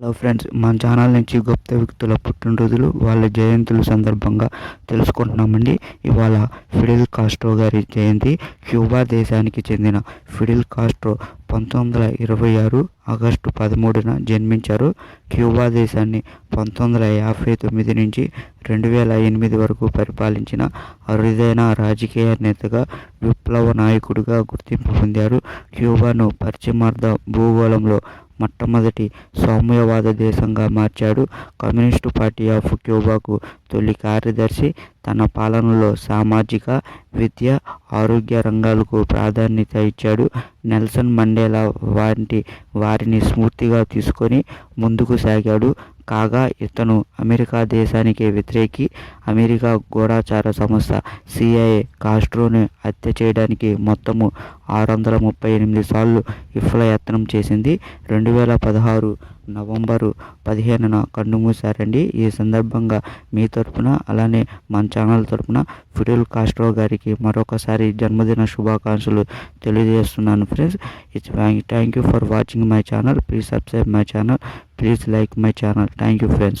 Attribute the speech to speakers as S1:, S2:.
S1: Hello friends మన channel నుంచి గుప్త వ్యక్తుల పుట్టినరోజులు వాళ్ళ జయంతుల సందర్భంగా తెలుసుకుంటున్నామండి. ఇవాళ ఫిడిల్ కాస్ట్రో గారి జయంతి. క్యూబా దేశానికి చెందిన ఫిడిల్ కాస్ట్రో పంతొమ్మిది వందల ఇరవై ఆరు ఆగస్టు పదమూడున జన్మించారు. క్యూబా దేశాన్ని పంతొమ్మిది వందల యాభై తొమ్మిది నుంచి రెండు వేల ఎనిమిది వరకు పరిపాలించిన అరుదైన రాజకీయ నేతగా విప్లవ నాయకుడిగా గుర్తింపు పొందారు. క్యూబాను పశ్చిమార్ధ భూగోళంలో మొట్టమొదటి సౌమ్యవాద దేశంగా మార్చాడు. కమ్యూనిస్టు పార్టీ ఆఫ్ క్యూబాకు తొలి కార్యదర్శి. తన పాలనలో సామాజిక విద్య ఆరోగ్య రంగాలకు ప్రాధాన్యత ఇచ్చాడు. నెల్సన్ మండేలా వంటి వారిని స్ఫూర్తిగా తీసుకొని ముందుకు సాగాడు. కాగా ఇతను అమెరికా దేశానికి వ్యతిరేకి అమెరికా గూఢాచార సంస్థ సిఐఏ కాస్ట్రోని హత్య చేయడానికి మొత్తము ఆరు వందల ముప్పై ఎనిమిది సార్లు విఫలయత్నం చేసింది. రెండు వేల పదహారు నవంబరు పదిహేనున కన్నుమూశారండి. ఈ సందర్భంగా మీ తరపున అలానే మన ఛానల్ తరపున ఫిడెల్ కాస్ట్రో గారికి మరొకసారి జన్మదిన శుభాకాంక్షలు తెలియజేస్తున్నాను friends. It's thank you for watching my channel. Please subscribe my channel. Please like my channel thank you friends